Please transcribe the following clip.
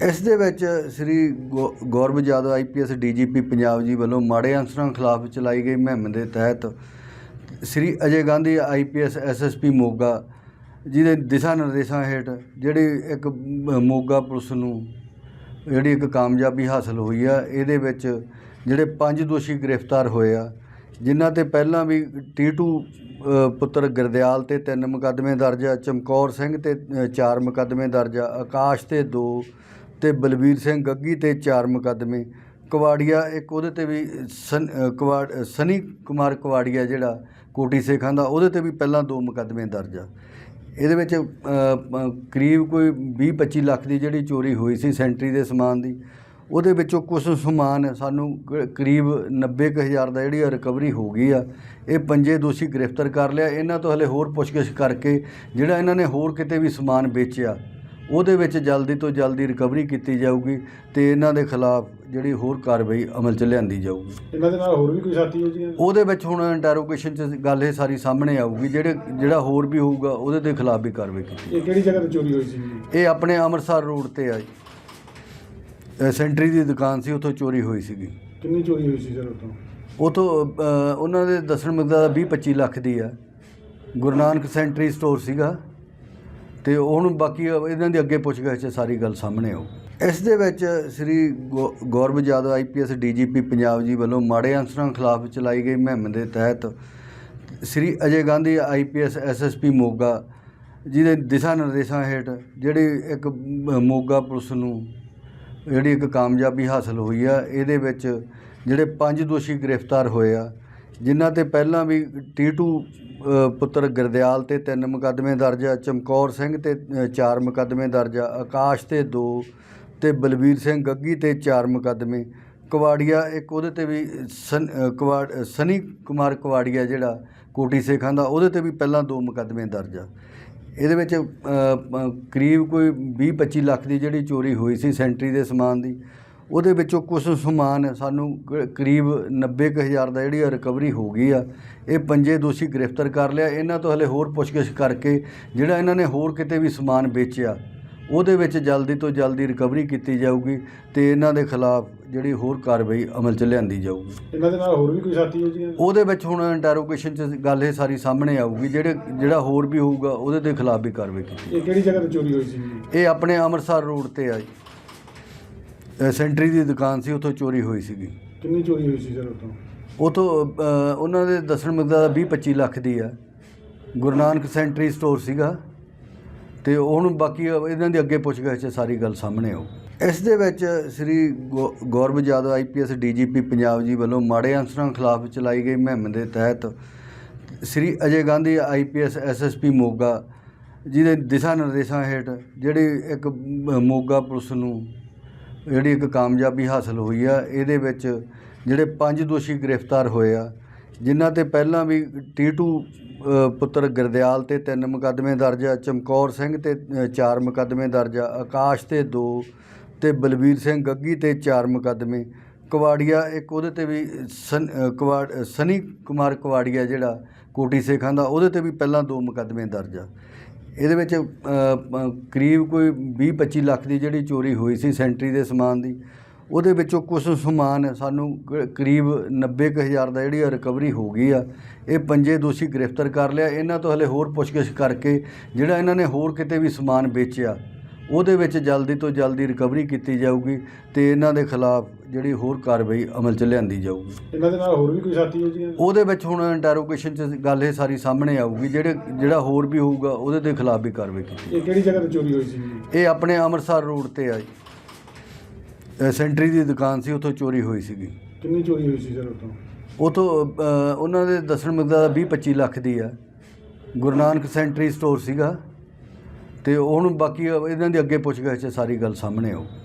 ਇਸ ਦੇ ਵਿੱਚ ਸ੍ਰੀ ਗੌ- ਗੌਰਵ ਯਾਦਵ ਆਈਪੀਐਸ ਡੀਜੀਪੀ ਪੰਜਾਬ ਜੀ ਵੱਲੋਂ ਮਾੜੇ ਅਨਸਰਾਂ ਖਿਲਾਫ ਚਲਾਈ ਗਈ ਮੁਹਿੰਮ ਦੇ ਤਹਿਤ ਸ੍ਰੀ ਅਜੇ ਗਾਂਧੀ ਆਈਪੀਐਸ ਐਸਐਸਪੀ ਮੋਗਾ ਜਿਹਦੇ ਦਿਸ਼ਾ ਨਿਰਦੇਸ਼ਾਂ ਹੇਠ ਜਿਹੜੀ ਇੱਕ ਮੋਗਾ ਪੁਲਿਸ ਨੂੰ ਜਿਹੜੀ ਇੱਕ ਕਾਮਯਾਬੀ ਹਾਸਲ ਹੋਈ ਆ ਇਹਦੇ ਵਿੱਚ ਜਿਹੜੇ ਪੰਜ ਦੋਸ਼ੀ ਗ੍ਰਿਫਤਾਰ ਹੋਏ ਆ ਜਿਨ੍ਹਾਂ ਤੇ ਪਹਿਲਾਂ ਵੀ ਟੀਟੂ ਅ, ਪੁੱਤਰ ਗਰਦਿਆਲ ਤੇ ਤਿੰਨ ਮੁਕੱਦਮੇ ਦਰਜ ਆ ਚਮਕੌਰ ਸਿੰਘ ਤੇ ਚਾਰ ਮੁਕੱਦਮੇ ਦਰਜ ਆ ਆਕਾਸ਼ ਤੇ ਦੋ ਤੇ ਬਲਬੀਰ ਸਿੰਘ ਗੱਗੀ ਤੇ ਚਾਰ ਮੁਕੱਦਮੇ। ਕਵਾੜੀਆ, ਇੱਕ ਉਹਦੇ ਤੇ ਵੀ ਸਨ- ਕਵਾੜ ਸਨੀ ਕੁਮਾਰ ਕਵਾੜੀਆ ਜਿਹੜਾ ਕੋਟੀ ਸੇਖਾਂ ਦਾ, ਉਹਦੇ ਤੇ ਵੀ ਪਹਿਲਾਂ ਦੋ ਮੁਕੱਦਮੇ ਦਰਜ ਆ। ਇਹਦੇ ਵਿੱਚ ਕਰੀਬ ਕੋਈ 20-25 ਲੱਖ ਦੀ ਜਿਹੜੀ ਚੋਰੀ ਹੋਈ ਸੀ ਸੈਂਟਰੀ ਦੇ ਸਮਾਨ ਦੀ, ਉਹਦੇ ਵਿੱਚੋਂ ਕੁਝ ਸਮਾਨ ਸਾਨੂੰ ਕ- ਕਰੀਬ 90 ਕੁ ਹਜ਼ਾਰ ਦਾ ਜਿਹੜੀ ਰਿਕਵਰੀ ਹੋ ਗਈ ਆ, ਇਹ ਪੰਜੇ ਦੋਸ਼ੀ ਗ੍ਰਿਫਤਾਰ ਕਰ ਲਿਆ। ਇਹਨਾਂ ਤੋਂ ਹਲੇ ਹੋਰ ਪੁੱਛਗਿੱਛ ਕਰਕੇ ਜਿਹੜਾ ਇਹਨਾਂ ਨੇ ਹੋਰ ਕਿਤੇ ਵੀ ਸਮਾਨ ਵੇਚਿਆ ਉਹਦੇ ਵਿੱਚ ਜਲਦੀ ਤੋਂ ਜਲਦੀ ਰਿਕਵਰੀ ਕੀਤੀ ਜਾਊਗੀ ਤੇ ਇਹਨਾਂ ਦੇ ਖਿਲਾਫ ਜਿਹੜੀ ਹੋਰ ਕਾਰਵਾਈ ਅਮਲ 'ਚ ਲਿਆਂਦੀ ਜਾਊਗੀ। ਇਹਨਾਂ ਦੇ ਨਾਲ ਹੋਰ ਵੀ ਕੋਈ ਸਾਥੀ ਹੋ ਜੀ ਉਹਦੇ ਵਿੱਚ ਹੁਣ ਇੰਟਰੋਗੇਸ਼ਨ 'ਚ ਗੱਲ ਇਹ ਸਾਰੀ ਸਾਹਮਣੇ ਆਊਗੀ ਜਿਹੜੇ ਜਿਹੜਾ ਹੋਰ ਵੀ ਹੋਊਗਾ ਉਹਦੇ ਦੇ ਖਿਲਾਫ ਵੀ ਕਾਰਵਾਈ ਕੀਤੀ ਇਹ ਕਿਹੜੀ ਜਗ੍ਹਾ ਤੇ ਚੋਰੀ ਹੋਈ ਸੀ? ਜੀ ਇਹ ਆਪਣੇ ਅੰਮ੍ਰਿਤਸਰ ਰੋਡ ਤੇ ਆ ਜੀ। ਸੈਂਟਰੀ ਦੀ ਦੁਕਾਨ ਸੀ ਉੱਥੋਂ ਚੋਰੀ ਹੋਈ ਸੀਗੀ। ਕਿੰਨੀ ਚੋਰੀ ਹੋਈ ਸੀ ਸਰ ਉਤੋਂ ਉਥੋਂ ਉਹਨਾਂ ਦੇ ਦੱਸਣ ਮੁਤਾਬਕ 20 25 ਲੱਖ ਦੀ ਆ। ਗੁਰੂ ਨਾਨਕ ਸੈਂਟਰੀ ਸਟੋਰ ਸੀਗਾ। ਤੇ ਉਹਨੂੰ ਬਾਕੀ ਇਹਨਾਂ ਦੀ ਅੱਗੇ ਪੁੱਛਗਿੱਛ 'ਚ ਸਾਰੀ ਗੱਲ ਸਾਹਮਣੇ ਆਉ ਇਸ ਦੇ ਵਿੱਚ ਸ੍ਰੀ ਗੌ- ਗੌਰਵ ਯਾਦਵ ਆਈਪੀਐਸ ਡੀਜੀਪੀ ਪੰਜਾਬ ਜੀ ਵੱਲੋਂ ਮਾੜੇ ਅਨਸਰਾਂ ਖਿਲਾਫ ਚਲਾਈ ਗਈ ਮੁਹਿੰਮ ਦੇ ਤਹਿਤ ਸ੍ਰੀ ਅਜੇ ਗਾਂਧੀ ਆਈਪੀਐਸ ਐਸਐਸਪੀ ਮੋਗਾ ਜਿਹਦੇ ਦਿਸ਼ਾ ਨਿਰਦੇਸ਼ਾਂ ਹੇਠ ਜਿਹੜੀ ਇੱਕ ਮੋਗਾ ਪੁਲਿਸ ਨੂੰ ਜਿਹੜੀ ਇੱਕ ਕਾਮਯਾਬੀ ਹਾਸਲ ਹੋਈ ਆ, ਇਹਦੇ ਵਿੱਚ ਜਿਹੜੇ ਪੰਜ ਦੋਸ਼ੀ ਗ੍ਰਿਫਤਾਰ ਹੋਏ ਆ ਜਿਨ੍ਹਾਂ ਤੇ ਪਹਿਲਾਂ ਵੀ ਟੀਟੂ ਪੁੱਤਰ ਗੁਰਦਿਆਲ ਤੇ ਤਿੰਨ ਮੁਕੱਦਮੇ ਦਰਜ ਆ ਚਮਕੌਰ ਸਿੰਘ ਤੇ ਚਾਰ ਮੁਕੱਦਮੇ ਦਰਜ ਆ ਆਕਾਸ਼ ਤੇ ਦੋ ਤੇ ਬਲਬੀਰ ਸਿੰਘ ਗੱਗੀ ਤੇ ਚਾਰ ਮੁਕੱਦਮੇ। ਕਵਾੜੀਆ ਇੱਕ ਉਹਦੇ ਤੇ ਵੀ ਸਨ- ਅ, ਸਨੀ ਕੁਮਾਰ ਕਵਾੜੀਆ ਜਿਹੜਾ ਕੋਟੀ ਸੇਖਾਂ ਦਾ ਉਹਦੇ ਤੇ ਵੀ ਪਹਿਲਾਂ ਦੋ ਮੁਕੱਦਮੇ ਦਰਜ ਆ। ਇਹਦੇ ਵਿੱਚ ਕਰੀਬ ਕੋਈ 20-25 ਲੱਖ ਦੀ ਜਿਹੜੀ ਚੋਰੀ ਹੋਈ ਸੀ ਸੈਂਟਰੀ ਦੇ ਸਮਾਨ ਦੀ ਉਹਦੇ ਵਿੱਚੋਂ ਕੁਝ ਸਮਾਨ ਸਾਨੂੰ ਕਰੀਬ 90 ਕੁ ਹਜ਼ਾਰ ਦਾ ਜਿਹੜੀ ਰਿਕਵਰੀ ਹੋ ਗਈ ਆ। ਇਹ ਪੰਜੇ ਦੋਸ਼ੀ ਗ੍ਰਿਫਤਾਰ ਕਰ ਲਿਆ। ਇਹਨਾਂ ਤੋਂ ਹਲੇ ਹੋਰ ਪੁੱਛਗਿੱਛ ਕਰਕੇ ਜਿਹੜਾ ਇਹਨਾਂ ਨੇ ਹੋਰ ਕਿਤੇ ਵੀ ਸਮਾਨ ਵੇਚਿਆ ਉਹਦੇ ਵਿੱਚ ਜਲਦੀ ਤੋਂ ਜਲਦੀ ਰਿਕਵਰੀ ਕੀਤੀ ਜਾਊਗੀ ਤੇ ਇਹਨਾਂ ਦੇ ਖਿਲਾਫ ਜਿਹੜੀ ਹੋਰ ਕਾਰਵਾਈ ਅਮਲ 'ਚ ਲਿਆਂਦੀ ਜਾਊਗੀ। ਇਹਨਾਂ ਦੇ ਨਾਲ ਹੋਰ ਵੀ ਕੋਈ ਸਾਥੀ ਹੋ ਜੀ ਉਹਦੇ ਵਿੱਚ ਹੁਣ ਇੰਟਰੋਗੇਸ਼ਨ 'ਚ ਗੱਲ ਇਹ ਸਾਰੀ ਸਾਹਮਣੇ ਆਊਗੀ ਜਿਹੜੇ ਜਿਹੜਾ ਹੋਰ ਵੀ ਹੋਊਗਾ ਉਹਦੇ ਦੇ ਖਿਲਾਫ ਵੀ ਕਾਰਵਾਈ ਕੀਤੀ ਇਹ ਕਿਹੜੀ ਜਗ੍ਹਾ ਤੇ ਚੋਰੀ ਹੋਈ ਸੀ? ਇਹ ਆਪਣੇ ਅੰਮ੍ਰਿਤਸਰ ਰੋਡ ਤੇ ਆ ਜੀ। ਅ, ਸੈਂਟਰੀ ਦੀ ਦੁਕਾਨ ਸੀ ਉੱਥੋਂ ਚੋਰੀ ਹੋਈ ਸੀਗੀ। ਕਿੰਨੀ ਚੋਰੀ ਹੋਈ ਸੀ ਸਰ ਉਤੋਂ ਉਥੋਂ ਉਹਨਾਂ ਦੇ ਦੱਸਣ ਮੁਤਾਬਕ 20 25 ਲੱਖ ਦੀ ਆ। ਗੁਰੂ ਨਾਨਕ ਸੈਂਟਰੀ ਸਟੋਰ ਸੀਗਾ ਤੇ ਹੁਣ ਬਾਕੀ ਇਹਨਾਂ ਦੀ ਅੱਗੇ ਪੁੱਛਗਿੱਛ 'ਚ ਸਾਰੀ ਗੱਲ ਸਾਹਮਣੇ ਆਊ। ਇਸ ਦੇ ਵਿੱਚ ਸ੍ਰੀ ਗੌ- ਗੌਰਵ ਯਾਦਵ ਆਈਪੀਐਸ ਡੀਜੀਪੀ ਪੰਜਾਬ ਜੀ ਵੱਲੋਂ ਮਾੜੇ ਅਨਸਰਾਂ ਖਿਲਾਫ ਚਲਾਈ ਗਈ ਮੁਹਿੰਮ ਦੇ ਤਹਿਤ ਸ੍ਰੀ ਅਜੇ ਗਾਂਧੀ ਆਈਪੀਐਸ ਐਸਐਸਪੀ ਮੋਗਾ ਜਿਹਦੇ ਦਿਸ਼ਾ ਨਿਰਦੇਸ਼ਾਂ ਹੇਠ ਜਿਹੜੀ ਇੱਕ ਮ- ਮੋਗਾ ਪੁਲਿਸ ਨੂੰ ਜਿਹੜੀ ਇੱਕ ਕਾਮਯਾਬੀ ਹਾਸਲ ਹੋਈ ਆ ਇਹਦੇ ਵਿੱਚ ਜਿਹੜੇ ਪੰਜ ਦੋਸ਼ੀ ਗ੍ਰਿਫਤਾਰ ਹੋਏ ਆ ਜਿਨ੍ਹਾਂ ਤੇ ਪਹਿਲਾਂ ਵੀ ਟੀਟੂ ਪੁੱਤਰ ਗੁਰਦਿਆਲ ਤੇ ਤਿੰਨ ਮੁਕੱਦਮੇ ਦਰਜ ਆ ਚਮਕੌਰ ਸਿੰਘ ਤੇ ਚਾਰ ਮੁਕੱਦਮੇ ਦਰਜ ਆ ਆਕਾਸ਼ ਤੇ ਦੋ ਤੇ ਬਲਬੀਰ ਸਿੰਘ ਗੱਗੀ ਤੇ ਚਾਰ ਮੁਕੱਦਮੇ। ਕਵਾੜੀਆ ਇੱਕ ਉਹਦੇ ਤੇ ਵੀ ਸਨ- ਅ, ਸਨੀ ਕੁਮਾਰ ਕਵਾੜੀਆ ਜਿਹੜਾ ਕੋਟੀ ਸੇਖਾਂ ਦਾ ਉਹਦੇ ਤੇ ਵੀ ਪਹਿਲਾਂ ਦੋ ਮੁਕੱਦਮੇ ਦਰਜ ਆ। ਇਹਦੇ ਵਿੱਚ ਕਰੀਬ ਕੋਈ 20-25 ਲੱਖ ਦੀ ਜਿਹੜੀ ਚੋਰੀ ਹੋਈ ਸੀ ਸੈਂਟਰੀ ਦੇ ਸਮਾਨ ਦੀ, ਉਹਦੇ ਵਿੱਚੋਂ ਕੁਝ ਸਮਾਨ ਸਾਨੂੰ ਕਰੀਬ 90 ਕੁ ਹਜ਼ਾਰ ਦਾ ਜਿਹੜੀ ਰਿਕਵਰੀ ਹੋ ਗਈ ਆ। ਇਹ ਪੰਜੇ ਦੋਸ਼ੀ ਗ੍ਰਿਫਤਾਰ ਕਰ ਲਿਆ। ਇਹਨਾਂ ਤੋਂ ਹਲੇ ਹੋਰ ਪੁੱਛਗਿੱਛ ਕਰਕੇ ਜਿਹੜਾ ਇਹਨਾਂ ਨੇ ਹੋਰ ਕਿਤੇ ਵੀ ਸਮਾਨ ਵੇਚਿਆ ਉਹਦੇ ਵਿੱਚ ਜਲਦੀ ਤੋਂ ਜਲਦੀ ਰਿਕਵਰੀ ਕੀਤੀ ਜਾਊਗੀ ਤੇ ਇਹਨਾਂ ਦੇ ਖਿਲਾਫ ਜਿਹੜੀ ਹੋਰ ਕਾਰਵਾਈ ਅਮਲ 'ਚ ਲਿਆਂਦੀ ਜਾਊਗੀ। ਇਹਨਾਂ ਦੇ ਨਾਲ ਹੋਰ ਵੀ ਕੋਈ ਸਾਥੀ ਹੋ ਜੀ ਉਹਦੇ ਵਿੱਚ ਹੁਣ ਇੰਟਰੋਗੇਸ਼ਨ 'ਚ ਗੱਲ ਇਹ ਸਾਰੀ ਸਾਹਮਣੇ ਆਊਗੀ ਜਿਹੜੇ ਜਿਹੜਾ ਹੋਰ ਵੀ ਹੋਊਗਾ ਉਹਦੇ ਦੇ ਖਿਲਾਫ ਵੀ ਕਾਰਵਾਈ ਕੀਤੀ ਇਹ ਕਿਹੜੀ ਜਗ੍ਹਾ ਤੇ ਚੋਰੀ ਹੋਈ ਸੀ? ਜੀ ਇਹ ਆਪਣੇ ਅੰਮ੍ਰਿਤਸਰ ਰੋਡ ਤੇ ਆ ਜੀ। ਸੈਂਟਰੀ ਦੀ ਦੁਕਾਨ ਸੀ ਉੱਥੋਂ ਚੋਰੀ ਹੋਈ ਸੀਗੀ। ਕਿੰਨੀ ਚੋਰੀ ਹੋਈ ਸੀ ਸਰ ਉਤੋਂ ਉਥੋਂ ਉਹਨਾਂ ਦੇ ਦੱਸਣ ਮੁਤਾਬਕ 20 25 ਲੱਖ ਦੀ ਆ। ਗੁਰੂ ਨਾਨਕ ਸੈਂਟਰੀ ਸਟੋਰ ਸੀਗਾ। ਅਤੇ ਹੁਣ ਬਾਕੀ ਇਹਨਾਂ ਦੀ ਅੱਗੇ ਪੁੱਛਗਿੱਛ 'ਚ ਸਾਰੀ ਗੱਲ ਸਾਹਮਣੇ ਆਊ।